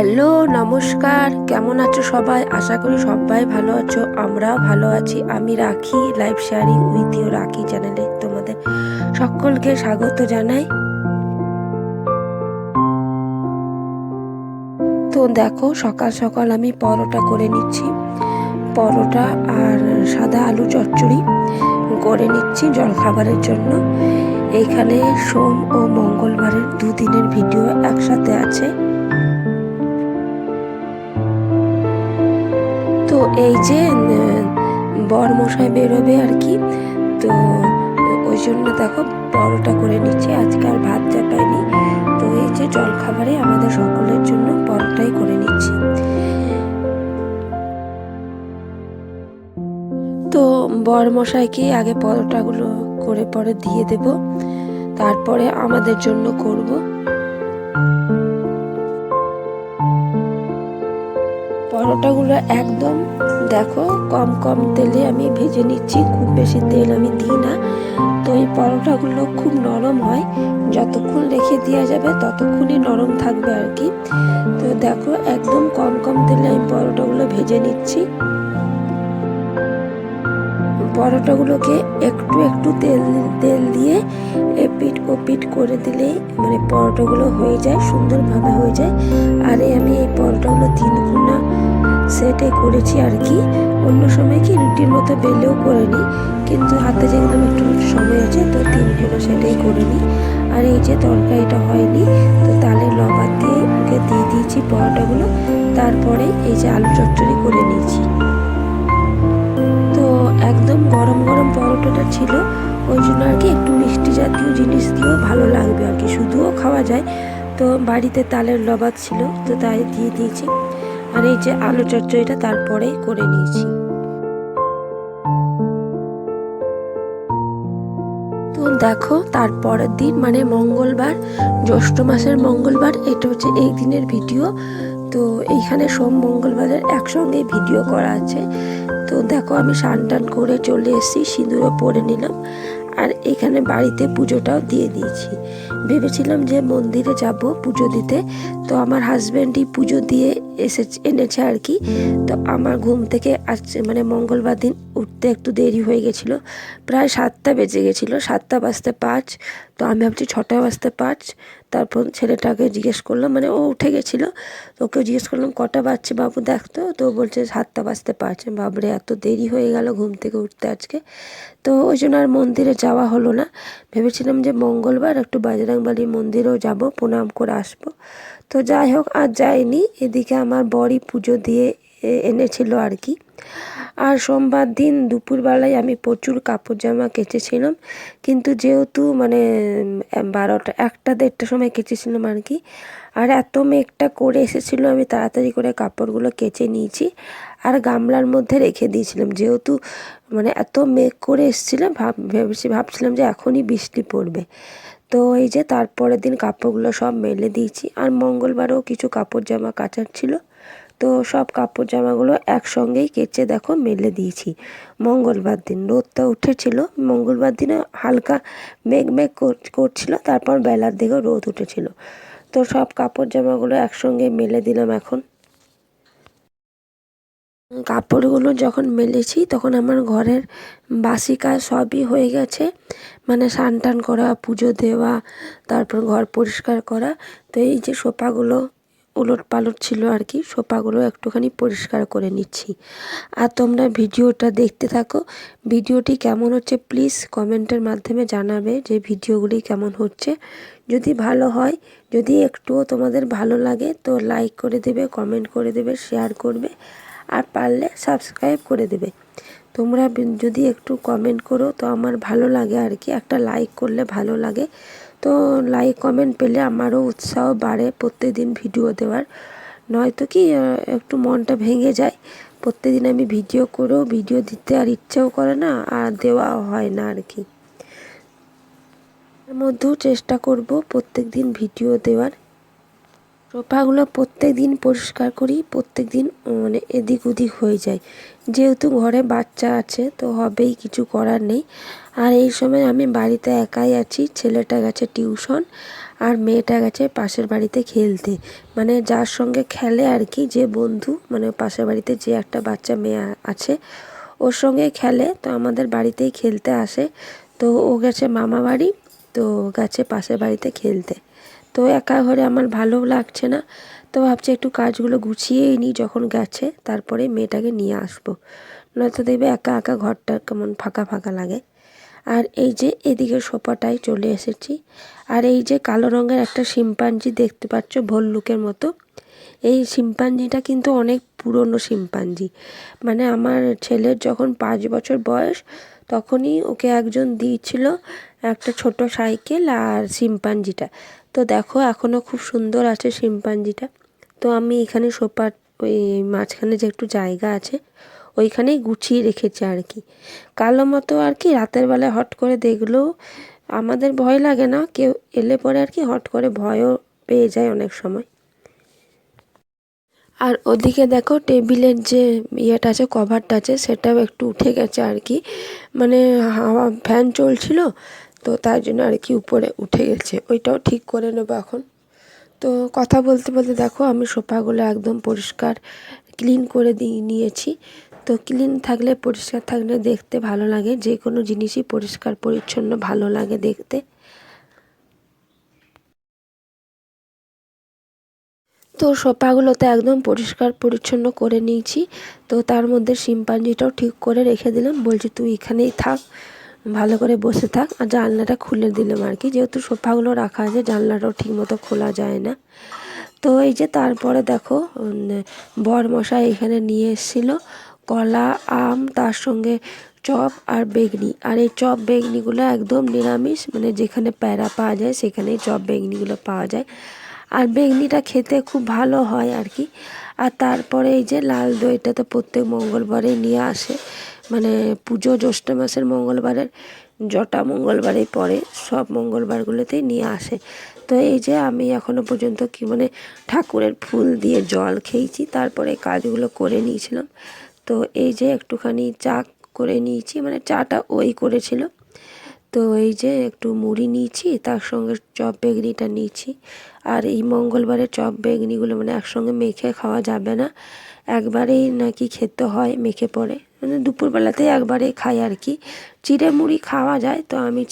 Hello, নমস্কার। কেমন আছো সবাই? আশা করি সবাই ভালো আছো, আমরাও ভালো আছি। আমি রাখি লাইভ শেয়ারিং উইথ ইউ রাখি চ্যানেলে তোমাদের সকলকে স্বাগত জানাই। তো দেখো, সকাল সকাল আমি পরোটা করে নিচ্ছি। পরোটা আর সাদা আলু চচ্চড়ি করে নিচ্ছি জলখাবারের জন্য। এইখানে সোম ও মঙ্গলবারের দুদিনের ভিডিও একসাথে আছে। এই যে বর মশাই বেরোবে আর কি, তো ওই জন্য দেখো পরোটা করে নিচ্ছি, আজকে আর ভাত চাপাইনি। তো এই যে জলখাবারে আমাদের সকলের জন্য পরোটাই করে নিচ্ছি। তো বর মশাইকে আগে পরোটাগুলো করে পরে দিয়ে দেব, তারপরে আমাদের জন্য করব। পরোটাগুলো একদম দেখো কম কম তেলে আমি ভেজে নিচ্ছি, খুব বেশি তেল আমি দিই না। তো এই পরোটাগুলো খুব নরম হয়, যতক্ষণ রেখে দেওয়া যাবে ততক্ষণই নরম থাকবে আর কি। তো দেখো একদম কম কম তেলে আমি পরোটাগুলো ভেজে নিচ্ছি। পরোটাগুলোকে একটু একটু তেল তেল দিয়ে এপিট ওপিট করে দিলেই মানে পরোটাগুলো হয়ে যায়, সুন্দরভাবে হয়ে যায়। আর আমি এই পরোটাগুলো তিন গুণা সেটে করেছি আর কি। অন্য সময় কি রুটির মতো বেলেও করে নিই কিন্তু হাতে যেহেতু একটু সময় আছে, তো তিন গুণা সেটাই করে নিই। আর এই যে তরকারিটা হয়নি, তো তালে লবার দিয়ে ওকে দিয়ে দিয়েছি পরোটাগুলো, তারপরে এই যে আলু চচ্চড়ি করে নিয়েছি। তো একদম গরম গরম পরোটাটা ছিল, ওই জন্য আর কি একটু মিষ্টি জাতীয় জিনিস দিয়েও ভালো লাগবে আর কি। শুধুও খাওয়া যায়। তো বাড়িতে তালের লবাদ ছিল, তো তাই দিয়ে দিয়েছি। আর এই যে আলু চচ্চড়িটা তারপরেই করে নিয়েছি। তো দেখো, তারপরের দিন মানে মঙ্গলবার, জ্যৈষ্ঠ মাসের মঙ্গলবার, এটা হচ্ছে এই দিনের ভিডিও। তো এইখানে সোম, মঙ্গলবারের একসঙ্গে ভিডিও করা আছে। তো দেখো, আমি স্নান টান করে চলে এসেছি, সিঁদুরও পরে নিলাম। আর এখানে বাড়িতে পুজোটাও দিয়ে দিয়েছি। ভেবেছিলাম যে মন্দিরে যাব পুজো দিতে। তো আমার হাজব্যান্ডই পুজো দিয়ে এসে এনেছে আর কি। তো আমার ঘুম থেকে আজ মানে মঙ্গলবার দিন উঠতে একটু দেরি হয়ে গেছিল। প্রায় সাতটা বেজে গেছিল, সাতটা বাজতে পাঁচ। তো আমি ভাবছি ছটা বাজতে পাঁচ। তারপর ছেলেটাকে জিজ্ঞেস করলাম মানে ও উঠে গেছিল, তো ওকে জিজ্ঞেস করলাম, কটা বাজছে বাবু? দেখতো তো। বলছে, সাতটা বাজতে পারছে। বাবরে, এত দেরি হয়ে গেল ঘুম থেকে উঠতে আজকে। তো ওই জন্য আর মন্দিরে যাওয়া হলো না। ভেবেছিলাম যে মঙ্গলবার একটু বাজরাংবালি মন্দিরেও যাব, প্রণাম করে আসব। তো যাই হোক, আর যাইনি। এদিকে আমার বড়ি পুজো দিয়ে এনেছিল আর কি। আর সোমবার দিন দুপুরবেলায় আমি প্রচুর কাপড় জামা কেচেছিলাম। কিন্তু যেহেতু মানে বারোটা, একটা দেড়টার সময় কেচেছিলাম আর কি। আর এত মেঘটা করে এসেছিল, আমি তাড়াতাড়ি করে কাপড়গুলো কেচে নিয়েছি। আর গামলার মধ্যে রেখে দিয়েছিলাম। যেহেতু মানে এত মেঘ করে এসেছিলাম, ভাব, ভেবেছি, ভাবছিলাম যে এখনই বৃষ্টি পড়বে। তো এই যে তারপরের দিন কাপড়গুলো সব মেলে দিয়েছি। আর মঙ্গলবারেও কিছু কাপড় জামা কাচার ছিল। তো সব কাপড় জামাগুলো একসঙ্গেই কেচে দেখো মেলে দিয়েছি। মঙ্গলবার দিন রোদটা উঠেছিল, মঙ্গলবার দিনে হালকা মেঘ মেঘ করছিল, তারপর বেলার দিকে রোদ উঠেছিল। তো সব কাপড় জামাগুলো একসঙ্গে মেলে দিলাম এখন। কাপড়গুলো যখন মেলেছি, তখন আমার ঘরের বাসি কাজ সবই হয়ে গেছে। মানে স্নান টান করা, পুজো দেওয়া, তারপর ঘর পরিষ্কার করা। তো এই যে সোফাগুলো উলট পালট ছিল আর কি, সোফাগুলো একটুখানি পরিষ্কার করে নিচ্ছি। আর তোমরা ভিডিওটা দেখতে থাকো। ভিডিওটি কেমন হচ্ছে প্লিজ কমেন্টের মাধ্যমে জানাবে যে ভিডিওগুলি কেমন হচ্ছে। যদি ভালো হয়, যদি একটুও তোমাদের ভালো লাগে তো লাইক করে দেবে কমেন্ট করে দেবে শেয়ার করবে। আর পারলে সাবস্ক্রাইব করে দেবে। তোমরা যদি একটু কমেন্ট করো, তো আমার ভালো লাগে আর কি। একটা লাইক করলে ভালো লাগে। তো লাইক কমেন্ট পেলে আমারও উৎসাহ বাড়ে প্রত্যেক দিন ভিডিও দেওয়ার। নয়তো কি একটু মনটা ভেঙে যায়। প্রত্যেকদিন আমি ভিডিও করেও ভিডিও দিতে আর ইচ্ছেও করে না, আর দেওয়াও হয় না আর কি। মধ্যেও চেষ্টা করব প্রত্যেক দিন ভিডিও দেওয়ার। সোফাগুলো প্রত্যেক দিন পরিষ্কার করি প্রত্যেক দিন মানে এদিক ওদিক হয়ে যায়। যেহেতু ঘরে বাচ্চা আছে, তো হবেই, কিছু করার নেই। আর এই সময় আমি বাড়িতে একাই আছি, ছেলেটা গেছে টিউশন আর মেয়েটা গেছে পাশের বাড়িতে খেলতে। মানে যার সঙ্গে খেলে আর কি, যে বন্ধু মানে পাশের বাড়িতে যে একটা বাচ্চা মেয়ে আছে, ওর সঙ্গে খেলে। তো আমাদের বাড়িতেই খেলতে আসে। তো ও গেছে মামা বাড়ি তো গেছে পাশের বাড়িতে খেলতে। তো একা ঘরে আমার ভালোও লাগছে না। তো ভাবছি একটু কাজগুলো গুছিয়েই নিই যখন গেছে, তারপরে মেয়েটাকে নিয়ে আসব। নয়তো দেখবে একা একা ঘরটা কেমন ফাঁকা ফাঁকা লাগে। আর এই যে এদিকে সোফাটায় চলে এসেছি। আর এই যে কালো রঙের একটা শিম্পাঞ্জি দেখতে পাচ্ছ ভল্লুকের মতো। এই শিম্পাঞ্জিটা কিন্তু অনেক পুরনো শিম্পাঞ্জি। মানে আমার ছেলের যখন পাঁচ বছর বয়স, তখনই ওকে একজন দিয়েছিল একটা ছোট সাইকেল আর শিম্পাঞ্জিটা। তো দেখো এখনও খুব সুন্দর আছে শিম্পাঞ্জিটা। তো আমি এখানে সোপার, ওই মাঝখানে যে একটু জায়গা আছে, ওইখানেই গুছিয়ে রেখেছি আর কি। কালো মতো আর কি রাতের বেলায় হট করে দেখলেও আমাদের ভয় লাগে না, কেউ এলে পরে আর কি হট করে ভয়ও পেয়ে যায় অনেক সময়। আর ওদিকে দেখো টেবিলের যে ইয়েটা আছে, কভারটা আছে, সেটাও একটু উঠে গেছে আর কি। মানে হাওয়া, ফ্যান চলছিল তো তার জন্য আর কি উপরে উঠে গেছে। ওইটাও ঠিক করে নেব এখন। তো কথা বলতে বলতে দেখো, আমি সোফাগুলো একদম পরিষ্কার ক্লিন করে দিয়ে নিয়েছি। তো ক্লিন থাকলে, পরিষ্কার থাকলে দেখতে ভালো লাগে। যে কোনো জিনিসই পরিষ্কার, পরিচ্ছন্ন, ভালো লাগে দেখতে। তো সোফাগুলোতে একদম পরিষ্কার, পরিচ্ছন্ন করে নিয়েছি। তো তার মধ্যে শিম্পাঞ্জিটাও ঠিক করে রেখে দিলাম। বলছি, তুই এখানেই থাক। ভালো করে বসে থাক। আর জানলাটা খুলে দিলাম আর কি। যেহেতু সোফাগুলো রাখা আছে, জানলাটাও ঠিক মতো খোলা যায় না। তো এই যে তারপরে দেখো বর মশাই এখানে নিয়ে এসেছিল কলা, আম, তার সঙ্গে চপ আর বেগনি। আর এই চপ, বেগনিগুলো একদম নিরামিষ মানে যেখানে প্যারা পাওয়া যায়, সেখানেই চপ, বেগনিগুলো পাওয়া যায়। আর বেগনিটা খেতে খুব ভালো হয় আর কি। আর তারপরে এই যে লাল দইটা তো প্রত্যেক মঙ্গলবারেই নিয়ে আসে। মানে পুজো জ্যৈষ্ঠ মাসের মঙ্গলবারের জটা মঙ্গলবারেই পড়ে, সব মঙ্গলবারগুলোতেই নিয়ে আসে। তো এই যে আমি এখনও পর্যন্ত কি মানে ঠাকুরের ফুল দিয়ে জল খেয়েছি, তারপরে কাজগুলো করে নিয়েছিলাম। তো এই যে একটুখানি চা করে নিয়েছি মানে চাটা ওই করেছিল। তো এই যে একটু মুড়ি নিয়েছি, তার সঙ্গে চপ বেগনিটা নিয়েছি। আর এই মঙ্গলবারে চপ বেগনিগুলো মানে একসঙ্গে মেখে খাওয়া যাবে না। একবারেই নাকি খেতে হয়, মেখে পড়ে। দুপুরবেলাতেই একবারে খাই আর কি। চিড়ে মুড়ি খাওয়া যায় তো আমি